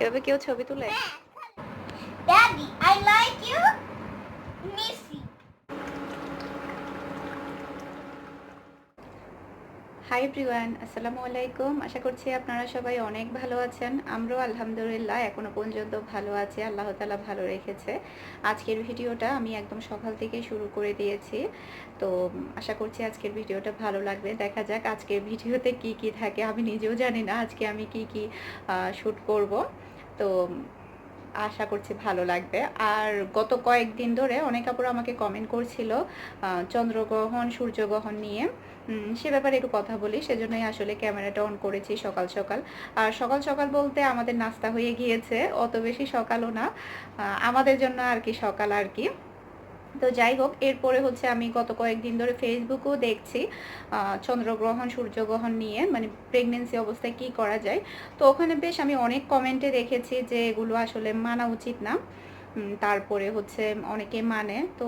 এভাবে কেউ ছবি তুলে Daddy, I like you. Missy. Hi everyone আসসালামু আলাইকুম। আশা করছি আপনারা সবাই অনেক ভালো আছেন। আমরাও আলহামদুলিল্লাহ এখনও পর্যন্ত ভালো আছি। আল্লাহ তালা ভালো রেখেছে। আজকের ভিডিওটা আমি একদম সকাল থেকে শুরু করে দিয়েছি। তো আশা করছি আজকের ভিডিওটা ভালো লাগবে। দেখা যাক আজকের ভিডিওতে কি কি থাকে। আমি নিজেও জানি না আজকে আমি কি কি শ্যুট করব। তো আশা করছি ভালো লাগবে। আর গত কয়েকদিন ধরে অনেক আপুরা আমাকে কমেন্ট করছিল চন্দ্রগ্রহণ, সূর্যগ্রহণ নিয়ে। সে ব্যাপারে একটু কথা বলি, সেজন্যই আসলে ক্যামেরাটা অন করেছি সকাল সকাল। আর সকাল সকাল বলতে আমাদের নাস্তা হয়ে গিয়েছে, অত বেশি সকালও না। আমাদের জন্য আর কি সকাল আর কি। তো যাই হোক, এরপরে হচ্ছে আমি গত কয়েকদিন ধরে ফেসবুকেও দেখছি চন্দ্রগ্রহণ, সূর্যগ্রহণ নিয়ে মানে প্রেগনেন্সি অবস্থায় কি করা যায়। তো ওখানে বেশ আমি অনেক কমেন্টে দেখেছি যে এগুলো আসলে মানা উচিত না। তারপরে হচ্ছে অনেকে মানে। তো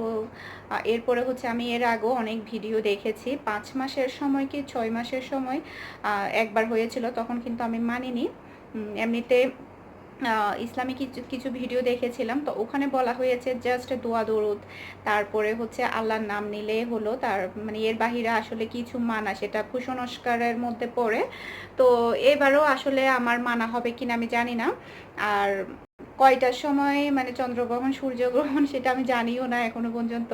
এরপরে হচ্ছে আমি এর আগেও অনেক ভিডিও দেখেছি। পাঁচ মাসের সময় কি ছয় মাসের সময় একবার হয়েছিল, তখন কিন্তু আমি মানিনি। এমনিতে ইসলামিক কিছু কিছু ভিডিও দেখেছিলাম। তো ওখানে বলা হয়েছে জাস্ট দোয়া, দরুদ। তারপরে হচ্ছে আল্লাহর নাম নিলে হলো তার মানে এর বাহিরে আসলে কিছু মানা, সেটা কুসংস্কারের মধ্যে পড়ে। তো এবারও আসলে আমার মানা হবে কিনা আমি জানি না। আর কয়টার সময় মানে চন্দ্রগ্রহণ, সূর্যগ্রহণ সেটা আমি জানিও না এখনও পর্যন্ত।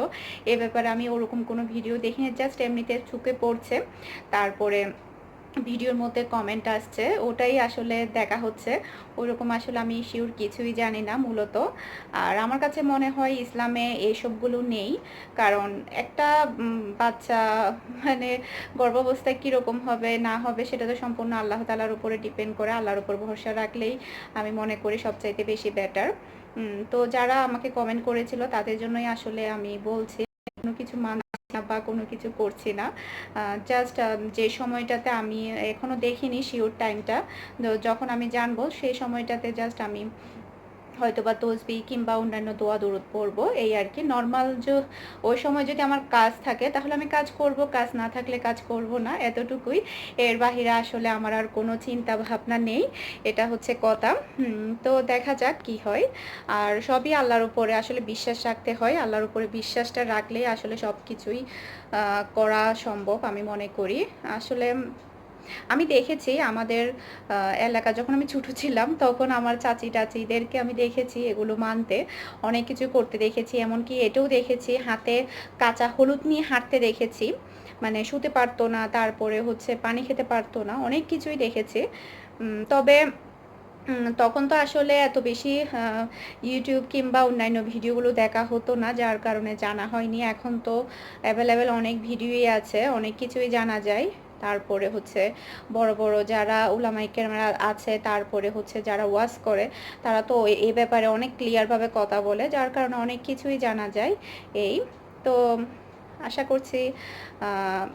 এ ব্যাপারে আমি ওরকম কোনো ভিডিও দেখিনি জাস্ট এমনিতে চুকে পড়ছে। তারপরে ভিডিওর মধ্যে কমেন্ট আসছে, ওটাই আসলে দেখা হচ্ছে। ওইরকম আসলে আমি শিওর কিছুই জানি না মূলত। আর আমার কাছে মনে হয় ইসলামে এইসবগুলো নেই। কারণ একটা বাচ্চা মানে গর্ভাবস্থায় কীরকম হবে, না হবে, সেটা তো সম্পূর্ণ আল্লাহ তালার উপরে ডিপেন্ড করে, আল্লাহর উপর ভরসা রাখলেই আমি মনে করি সবচাইতে বেশি বেটার তো যারা আমাকে কমেন্ট করেছিল তাদের জন্যই আসলে আমি বলছি, কোনো কিছু মানা না বা কোনো কিছু করছি না। জাস্ট যে সময়টাতে আমি এখনও দেখিনি শিওর টাইমটা যখন আমি জানব সেই সময়টাতে জাস্ট আমি হয়তো বা তসবি কিংবা অন্যান্য দোয়া, দরুদ পড়ব, এই আর কি। নর্মাল যে ওই সময় যদি আমার কাজ থাকে, তাহলে আমি কাজ করব, কাজ না থাকলে কাজ করব না, এতটুকুই। এর বাহিরে আসলে আমার আর কোনো চিন্তা ভাবনা নেই, এটা হচ্ছে কথা। তো দেখা যাক কি হয়। আর সবই আল্লাহর উপরে আসলে বিশ্বাস রাখতে হয়, আল্লাহর উপরে বিশ্বাসটা রাখলেই আসলে সব কিছুই করা সম্ভব আমি মনে করি। আসলে আমি দেখেছি আমাদের এলাকা যখন আমি ছোট ছিলাম তখন আমার চাচি টাচিদেরকে আমি দেখেছি এগুলো মানতে, অনেক কিছু করতে দেখেছি, এমনকি এটাও দেখেছি, হাতে কাঁচা হলুদ নিয়ে হাঁটতে দেখেছি মানে শুতে পারতো না, তারপরে হচ্ছে পানি খেতে পারতো না, অনেক কিছুই দেখেছি। তবে তখন তো আসলে এত বেশি ইউটিউব কিংবা অন্যান্য ভিডিওগুলো দেখা হতো না, যার কারণে জানা হয়নি, এখন তো অ্যাভেলেবেল অনেক ভিডিওই আছে, অনেক কিছুই জানা যায়। তারপরে হচ্ছে বড় বড় যারা উলামাই ক্যামেরা আছে, তারপরে হচ্ছে যারা ওয়াশ করে, তারা তো এ- ব্যাপারে অনেক ক্লিয়ারভাবে কথা বলে, যার কারণে অনেক কিছুই জানা যায় এই। তো আশা করছি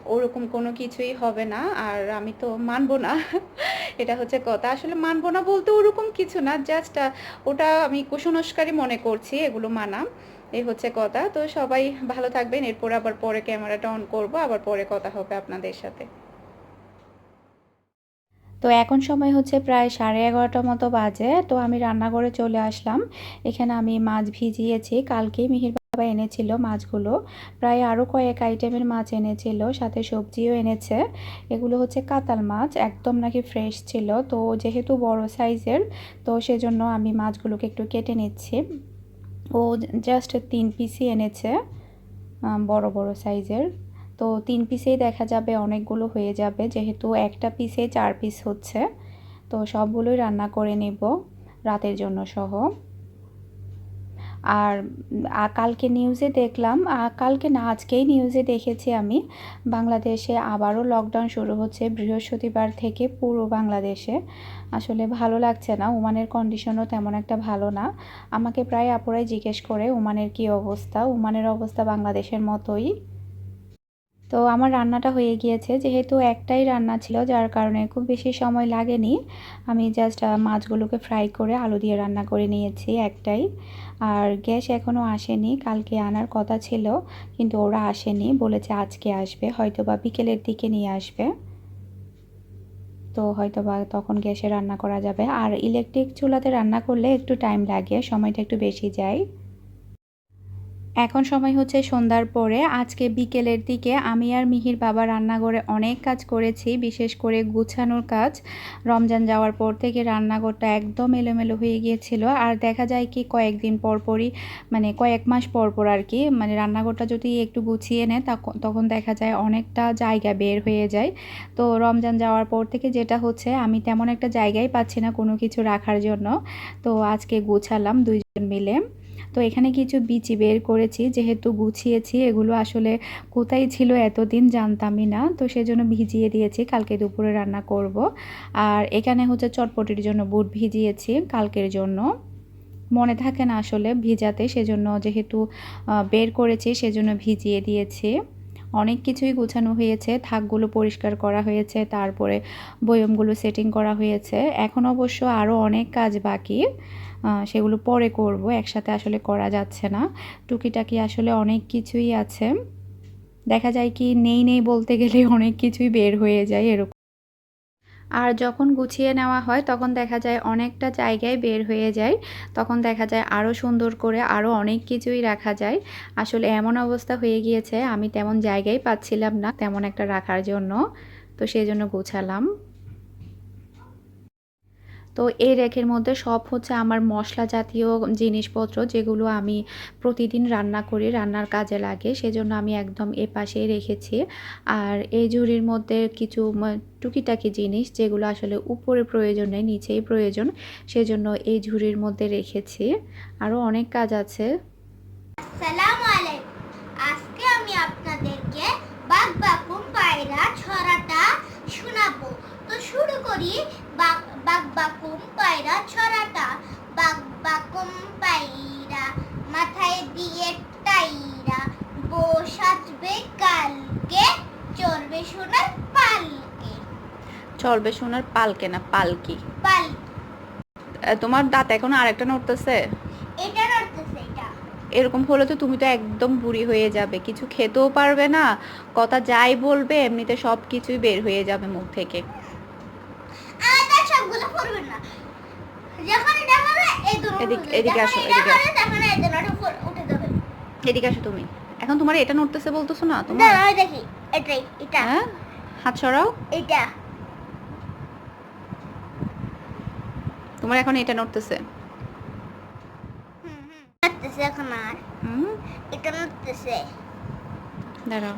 ওরকম কোনো কিছুই হবে না, আর আমি তো মানবো না, এটা হচ্ছে কথা। আসলে মানবো না বলতে ওরকম কিছু না জাস্ট ওটা আমি কুসংস্কারই মনে করছি, এগুলো মানা এই হচ্ছে কথা। তো সবাই ভালো থাকবেন, এরপর আবার পরে ক্যামেরাটা অন করব, আবার পরে কথা হবে আপনাদের সাথে। তো এখন সময় হচ্ছে প্রায় সাড়ে এগারোটার মতো বাজে। তো আমি রান্নাঘরে চলে আসলাম। এখানে আমি মাছ ভিজিয়েছি। কালকেই মিহির বাবা এনেছিল মাছগুলো। প্রায় আরও কয়েক আইটেমের মাছ এনেছিল, সাথে সবজিও এনেছে। এগুলো হচ্ছে কাতাল মাছ, একদম নাকি ফ্রেশ ছিল। তো যেহেতু বড় সাইজের তো সেজন্য আমি মাছগুলোকে একটু কেটে নিচ্ছি। ও জাস্ট তিন পিসই এনেছে বড় বড় সাইজের তো তিন পিসেই দেখা যাবে, অনেকগুলো হয়ে যাবে। যেহেতু একটা পিসে চার পিস হচ্ছে, তো সবগুলোই রান্না করে নেব রাতের জন্য সহ। আর কালকে নিউজে দেখলাম কালকে না, আজকেই নিউজে দেখেছি আমি, বাংলাদেশে আবারও লকডাউন শুরু হচ্ছে বৃহস্পতিবার থেকে পুরো বাংলাদেশে। আসলে ভালো লাগছে না, ওমানের কন্ডিশনও তেমন একটা ভালো না। আমাকে প্রায় আপুরাই জিজ্ঞেস করে, ওমানের কি অবস্থা? ওমানের অবস্থা বাংলাদেশের মতোই। তো আমার রান্নাটা হয়ে গিয়েছে। যেহেতু একটাই রান্না ছিল, যার কারণে খুব বেশি সময় লাগেনি, আমি জাস্ট মাছগুলোকে ফ্রাই করে আলু দিয়ে রান্না করে নিয়েছি একটাই। আর গ্যাস এখনও আসেনি, কালকে আনার কথা ছিল, কিন্তু ওরা আসেনি, বলেছে আজকে আসবে হয়তো বা বিকেলের দিকে নিয়ে আসবে। তো হয়তো বা তখন গ্যাসে রান্না করা যাবে। আর ইলেকট্রিক চুলাতে রান্না করলে একটু টাইম লাগে, সময়টা একটু বেশি যায়। এখন সময় হচ্ছে সন্ধ্যার পরে। আজকে বিকেলের দিকে আমি আর মিহির বাবা রান্নাঘরে অনেক কাজ করেছি, বিশেষ করে গুছানোর কাজ। রমজান যাওয়ার পর থেকে রান্নাঘরটা একদম এলোমেলো হয়ে গিয়েছিল। আর দেখা যায় কি, কয়েকদিন পরপরই মানে কয়েক মাস পর পর আর কি মানে রান্নাঘরটা যদি একটু গুছিয়ে নেয় তখন দেখা যায় অনেকটা জায়গা বের হয়ে যায়। তো রমজান যাওয়ার পর থেকে যেটা হচ্ছে, আমি তেমন একটা জায়গাই পাচ্ছি না কোনো কিছু রাখার জন্য। তো আজকে গুছালাম দুইজন মিলে। তো এখানে কিছু বিচি বের করেছি, যেহেতু গুছিয়েছি, এগুলো আসলে কোথায় ছিল এতদিন জানতামই না, তো সেজন্য ভিজিয়ে দিয়েছি, কালকে দুপুরে রান্না করব। আর এখানে হচ্ছে চটপটির জন্য বুট ভিজিয়েছি কালকের জন্য। মনে থাকে না আসলে ভিজাতে, সেজন্য যেহেতু বের করেছি, সেজন্য ভিজিয়ে দিয়েছি। অনেক কিছুই গোছানো হয়েছে, থাকগুলো পরিষ্কার করা হয়েছে, তারপরে বয়মগুলো সেটিং করা হয়েছে। এখন অবশ্য আরও অনেক কাজ বাকি সেগুলো পরে করব, একসাথে আসলে করা যাচ্ছে না। টুকিটাকি আসলে অনেক কিছুই আছে। দেখা যায় কি নেই নেই বলতে গেলে অনেক কিছুই বের হয়ে যায় এরকম। আর যখন গুছিয়ে নেওয়া হয়, তখন দেখা যায় অনেকটা জায়গায় বের হয়ে যায়। তখন দেখা যায় আরও সুন্দর করে আরও অনেক কিছুই রাখা যায়। আসলে এমন অবস্থা হয়ে গিয়েছে, আমি তেমন জায়গায় পাচ্ছিলাম না তেমন একটা রাখার জন্য। তো সেই জন্য গুছালাম। তো এই রেকের মধ্যে সব হচ্ছে আমার মশলা জাতীয় জিনিসপত্র যেগুলো আমি প্রতিদিন রান্না করি, রান্নার কাজে লাগে, সেজন্য আমি একদম এ পাশেই রেখেছি। আর এই ঝুড়ির মধ্যে কিছু টুকিটাকি জিনিস যেগুলো আসলে উপরে প্রয়োজন নেই, নিচেই প্রয়োজন, সেজন্য এই ঝুড়ির মধ্যে রেখেছি। আরও অনেক কাজ আছে। আজকে আমি আপনাদেরকে পায়রা ছড়াটা শোনাবো। তো শুরু করি বাকুম পায়রা ছড়াটা বাঘ বাকুম পায়রা মাথায় দিয়ে টাইরা বউ সাজবে কালকে চলবে সোনার পালকে। চলবে সোনার পালকে না পালকি? পাল তোমার দাঁত এখন আরেকটা নড়তেছে? এটা নড়তেছে এটা। এরকম হলে তো তুমি তো একদম বুড়ি হয়ে যাবে। কিছু খেতেও পারবে না কথা যাই বলবে এমনিতে সব কিছুই বের হয়ে যাবে মুখ থেকে আমাদের সবগুলো করবে না যখন এটা হবে এই দুটো এদিক- আসো, এদিকে এদিকে তুমি। এখন তোমার এটা নড়তেছে বলতেছো না তোমার দেখি এটাই এটা। হ্যাঁ? হাত সরাও। এটা তোমার এখন এটা নড়তেছে। হুম হুম। নড়তেছে এখন আর। এটা নড়তেছে।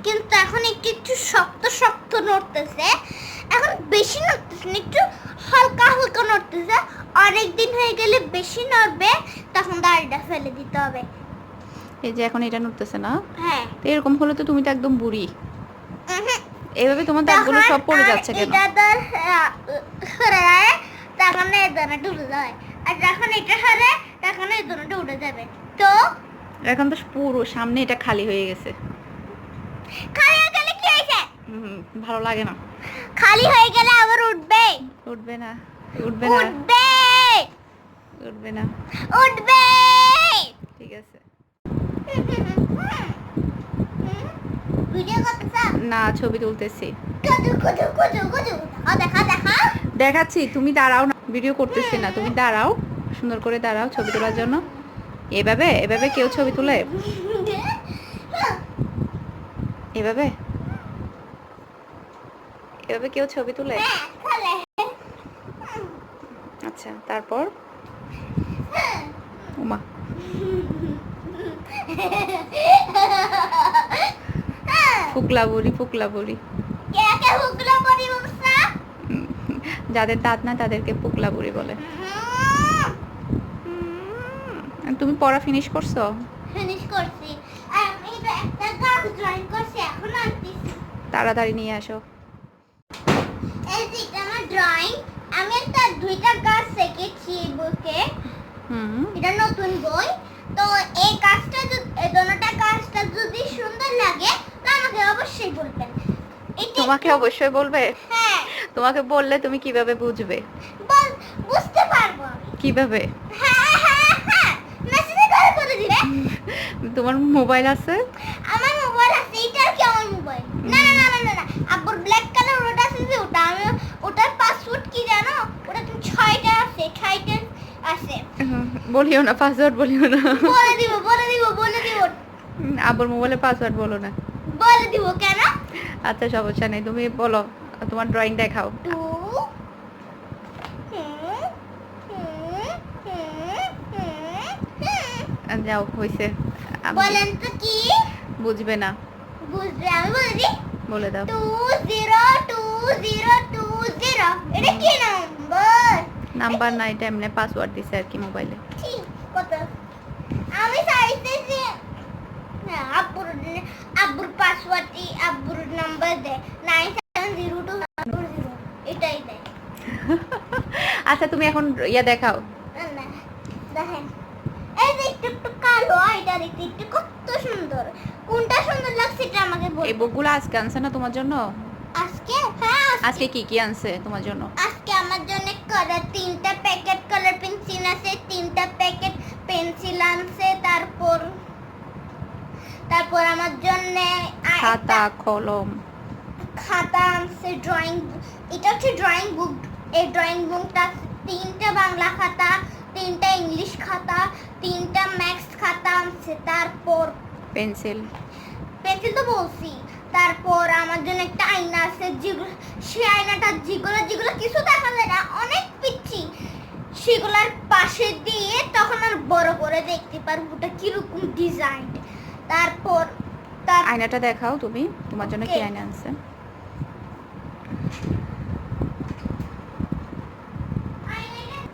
কিন্তু এখন একটু একটু শক্ত শক্ত নড়তেছে। এখন বেশি নড়তেছে না একটু হালকা হালকা নড়তেছে। অনেক দিন হয়ে গেলে বেশি নড়বে তখন দাড়িটা ফেলে দিতে হবে। এই যে এখন এটা নড়তেছে না? হ্যাঁ। তো এরকম হলে তো তুমি তো একদম বুড়ি। এইভাবে তোমার দাঁতগুলো সব পড়ে যাচ্ছে কেন? এটা তো সরে যায় তখন এই দানাটা উঠে যাবে আর যখন এটা সরে তখন এই দানাটা উঠে যাবে। তো? এখন তো পুরো সামনে এটা খালি হয়ে গেছে। খালি হয়ে গেলে কি হয়েছে? ভালো লাগে না। খালি হয়ে গেলে আবার উঠবে। উঠবে না উঠবে না। উঠবে? উঠবে না। উঠবে! ঠিক আছে। না ছবি তুলতেছি। দেখাচ্ছি তুমি দাঁড়াও না ভিডিও করতেছি না তুমি দাঁড়াও সুন্দর করে দাঁড়াও ছবি তোলার জন্য। এভাবে এভাবে কেউ ছবি তুলে? এভাবে? এভাবে কেউ ছবি তুলে? হ্যাঁ, আচ্ছা তারপর? উমা ফুকলা বুড়ি ফুকলা বুড়ি যাদের দাঁত না তাদেরকে ফুকলা বুড়ি বলে। তুমি পড়া ফিনিশ করছ? ফিনিশ করছি। আমি তো একটা ড্রয়িং করছি এখন আনতেছি। তাড়াতাড়ি নিয়ে আসো। এই যে আমার ড্রয়িং আমি একটা দুইটা গাছ এঁকেছি বইকে হুম এটা নতুন বই। তো এই কাজটা যদি দোনোটা কাজটা যদি সুন্দর লাগে তো আমাকে অবশ্যই বলবেন। তোমাকে অবশ্যই বলবে? হ্যাঁ। তোমাকে বললে তুমি কীভাবে বুঝবে? বুঝতে পারব কীভাবে? হ্যাঁ হ্যাঁ হ্যাঁ। তোমার মোবাইল আছে? আমার মোবাইল আছে। এটা কি আমার মোবাইল? না না না না, না আব্বুর ব্ল্যাক কালার ওটা আছে যে ওটা আমি ওটার পাস পাসওয়ার্ড কি জানো ওটা তুমি ছয়টা আছে ছয়টা আছে বলিও না পাসওয়ার্ড বলিও না। বলে দিব বলে দিব বলে দিব। হুম, আব্বুর মোবাইলে পাসওয়ার্ড বলো না। বলে দিব কেন? আচ্ছা সমস্যা নেই তুমি বলো তোমার ড্রয়িং দেখাও। যাও আমি বলেন তো কি? বুঝবে না। বুঝলে আমি বলে দিই। বলে দাও। Two zero two zero two zero. এটা কি নাম্বার না এটা এমনি পাসওয়ার্ড দিছে আর কি মোবাইলে আমি চাইতেছি আব্বুর আব্বুর আব্বুর নাম্বার দে। Nine seven zero two zero এটাই দেয়। আচ্ছা তুমি এখন ইয়া দেখাও। দেখেন। এই যে একটু একটু কালো এটা দেখতে একটু কত সুন্দর। কোনটা সুন্দর লাগছে এটা আমাকে বল। এই বুকগুলো আজকে আনছে না তোমার জন্য? আজকে? হ্যাঁ আজকে- কি কি আনছে তোমার জন্য? আজকে আমার জন্য কালার তিনটা প্যাকেট কালার পেন্সিল আছে তিনটা প্যাকেট পেন্সিল আনছে তারপর তারপর আমার জন্য খাতা কলম। খাতা আনছে ড্রয়িং এটা হচ্ছে ড্রয়িং বুক এই ড্রয়িং বুকটা তিনটা বাংলা খাতা তিনটা ইংলিশ খাতা তিনটা ম্যাথস খাতা আনছে তারপর পেন্সিল পেন্সিল তো বলছি। তারপর আমার জন্য একটা আয়না আছে যেগুলো সেই আয়নাটা যেগুলো যেগুলো কিছু দেখা যায় না অনেক পিচ্ছি সেগুলোর পাশে দিয়ে তখন আর বড় করে দেখতে পারব ওটা কীরকম ডিজাইন তারপর তার আয়নাটা দেখাও তুমি তোমার জন্য কি আয়না আনছে আয়নাটা-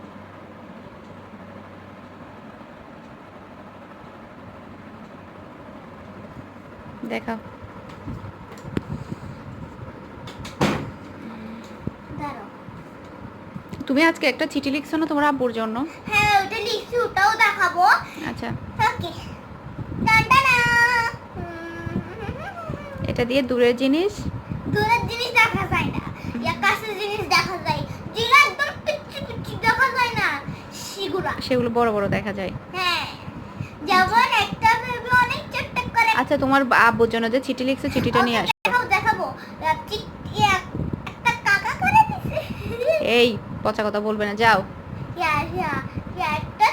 দেখাও দাঁড়াও। তুমি আজকে একটা চিঠি লিখছো না তোমার আব্বুর জন্য? হ্যাঁ ওটা লিখছি ওটাও দেখাবো। আচ্ছা। ওকে। এটা দিয়ে দূরের জিনিস? দূরের জিনিস দেখা যায় না। ইয়া কাছের জিনিস দেখা যায়। যেগুলো একদম পিচ্ছি পিচ্ছি দেখা যায় না সেগুলা। সেগুলো বড় বড় দেখা যায়। হ্যাঁ। যেমন একটা ভেবে অনেক ছোট্ট করে। আচ্ছা তোমার আব্বুর জন্য যে চিঠি লিখছো চিঠিটা নিয়ে আসো। দেখাবো একটা কাকা করে দিছে। এই পচা কথা বলবে না যাও। ঠিক ইয়া ইয়া একটা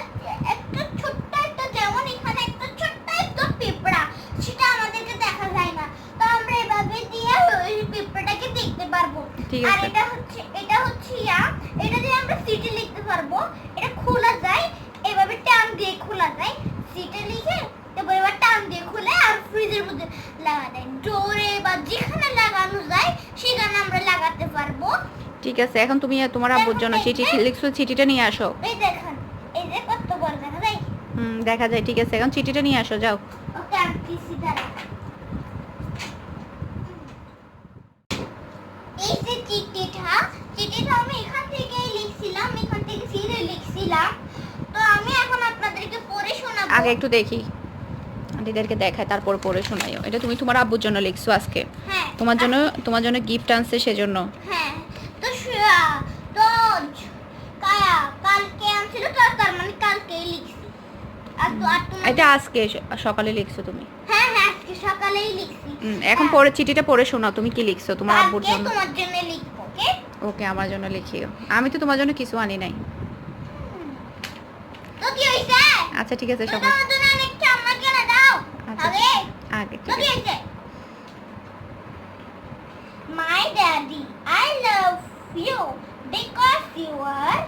একটা ছোট্ট একটা যেমন এখানে একটা ছোট্ট একটা পিঁপড়া সেটা আমাদেরকে দেখা যায় না তো আমরা এভাবে দিয়ে ওই পিঁপড়াটাকে দেখতে পারব ঠিক আর আছে। এটা হচ্ছে এটা হচ্ছে ইয়া এটা দিয়ে আমরা সিটে লিখতে পারব এটা খোলা যায় এভাবে টান দিয়ে খোলা যায় সিটে লিখে তারপর এবার টান দিয়ে খুলে আর ফ্রিজের মধ্যে লাগা যায় ডোরে বা যেখানে লাগানো যায় সেখানে আমরা লাগাতে পারব ঠিক আছে এখন তুমি তোমার আব্বুর জন্য চিঠি লিখছো চিঠিটা নিয়ে আসো। এই দেখেন এই যে কত বড় দেখা যায়। হুম দেখা যায় ঠিক আছে এখন চিঠিটা নিয়ে আসো যাও। চিঠিটা চিঠিটা আমি এখান থেকেই লিখছিলাম এখান থেকে লিখছিলাম। তো আমি এখন আপনাদেরকে পড়ে শোনাবো। আগে একটু দেখি। আন্টিদেরকে দেখায় তারপর পড়ে শোনাইও। এটা তুমি তোমার আব্বুর জন্য লিখছো আজকে। হ্যাঁ। তোমার জন্য তোমার জন্য গিফট আনছে সেজন্য। হ্যাঁ তো শু- তো জ- কায়া কালকে আনছিল তো তার মানে কালকেই লিখছি আর তো আর তোমার এটা আজকে সকালে লিখছো তুমি। হ্যাঁ হ্যাঁ আজকে সকালেই লিখছি। এখন। পরে চিঠিটা পড়ে শোনাও তুমি কি লিখছো? তোমার আব্বুর জন্য। তোমার জন্য লিখব ওকে? ওকে আমার জন্য লিখিও। আমি তো তোমার জন্য কিছু আনি নাই। তো কি হইছে আচ্ছা ঠিক আছে না দাও আচ্ছা। আগে আগে ঠিক কি আছে। হইছে My daddy, I love you because you are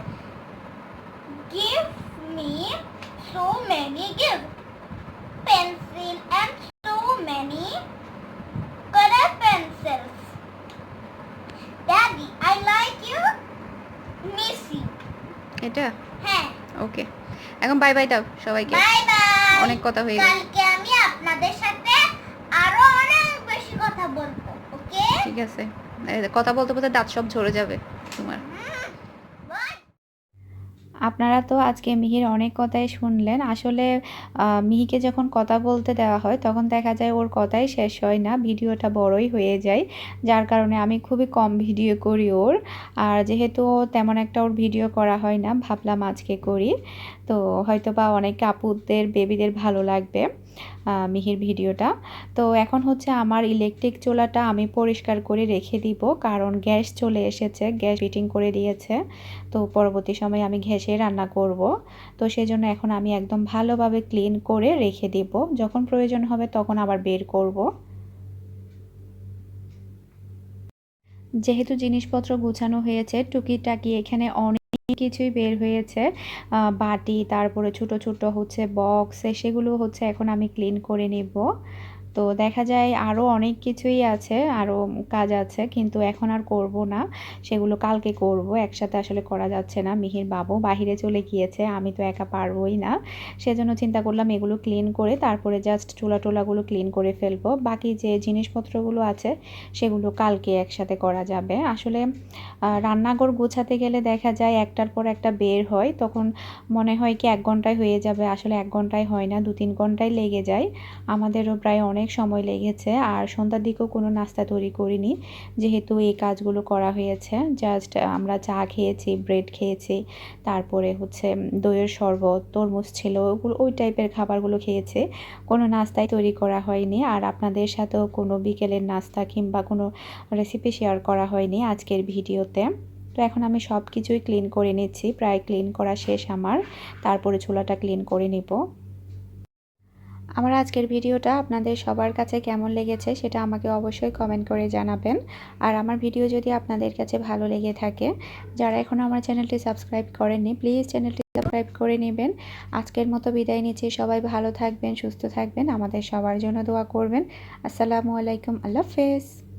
give me so many gifts, pencil and so many color pencils. Daddy, I like you, Missy. এটা? হ্যাঁ। ওকে এখন বাই বাই দাও সবাইকে। বাই বাই অনেক কথা হয়ে গেল। কালকে আমি আপনাদের সাথে আরও অনেক বেশি কথা বলব ওকে ঠিক আছে। কথা বলতে বলতে দাঁত সব ঝরে যাবে তোমার বাই আপনারা তো আজকে মিহির অনেক কথাই শুনলেন। আসলে মিহিকে যখন কথা বলতে দেওয়া হয়, তখন দেখা যায় ওর কথাই শেষ হয় না, ভিডিওটা বড়ই হয়ে যায়। যার কারণে আমি খুবই কম ভিডিও করি ওর। আর যেহেতু তেমন একটা ওর ভিডিও করা হয় না, ভাবলাম আজকে করি। তো হয়তো বা অনেক আপুদের, বেবিদের ভালো লাগবে। মিহির ভিডিওটা। তো এখন হচ্ছে আমার ইলেকট্রিক চুলাটা আমি পরিষ্কার করে রেখে দিব, কারণ গ্যাস চলে এসেছে, গ্যাস ফিটিং করে দিয়েছে। তো পরবর্তী সময় আমি গ্যাসে রান্না করব। তো সেই জন্য এখন আমি একদম ভালোভাবে ক্লিন করে রেখে দিব। যখন প্রয়োজন হবে তখন আবার বের করব। যেহেতু জিনিসপত্র গুছানো হয়েছে, টুকিটাকি এখানে অনেক কিছুই বের হয়েছে। বাটি, তারপরে ছোট ছোট হচ্ছে বক্স সেগুলো হচ্ছে এখন আমি ক্লিন করে নিব। তো দেখা যায় আরও অনেক কিছুই আছে আরও কাজ আছে, কিন্তু এখন আর করব না। সেগুলো কালকে করব, একসাথে আসলে করা যাচ্ছে না। মিহির বাবু বাহিরে চলে গিয়েছে, আমি তো একা পারবোই না। সেজন্য চিন্তা করলাম এগুলো ক্লিন করে তারপরে জাস্ট চুলা টোলাগুলো ক্লিন করে ফেলব। বাকি যে জিনিসপত্রগুলো আছে, সেগুলো কালকে একসাথে করা যাবে। আসলে রান্নাঘর গোছাতে গেলে দেখা যায় একটার পর একটা বের হয়, তখন মনে হয় কি এক ঘন্টায় হয়ে যাবে। আসলে এক ঘন্টায় হয় না দু তিন ঘন্টায় লেগে যায়। আমাদেরও প্রায় অনেক সময় লেগেছে আর সন্ধ্যার দিকেও কোনো নাস্তা তৈরি করিনি। যেহেতু এই কাজগুলো করা হয়েছে জাস্ট আমরা চা খেয়েছি ব্রেড খেয়েছি, তারপরে হচ্ছে দইয়ের শরবত, তরমুজ ছিল, ওগুলো, ওই টাইপের খাবারগুলো খেয়েছে। কোনো নাস্তাই তৈরি করা হয়নি আর আপনাদের সাথেও কোনো বিকেলের নাস্তা কিংবা কোনো রেসিপি শেয়ার করা হয়নি আজকের ভিডিওতে। তো এখন আমি সব কিছুই ক্লিন করে নিচ্ছি, প্রায় ক্লিন করা শেষ আমার। তারপরে চুলাটা ক্লিন করে নিব। আমার আজকের ভিডিওটা আপনাদের সবার কাছে কেমন লেগেছে সেটা আমাকে অবশ্যই কমেন্ট করে জানাবেন। আর আমার ভিডিও যদি আপনাদের কাছে ভালো লেগে থাকে, যারা এখনও আমার চ্যানেলটি সাবস্ক্রাইব করেননি প্লিজ চ্যানেলটি সাবস্ক্রাইব করে নেবেন। আজকের মতো বিদায় নিচ্ছি, সবাই ভালো থাকবেন, সুস্থ থাকবেন, আমাদের সবার জন্য দোয়া করবেন। আসসালামু আলাইকুম, আল্লাহ হাফেজ।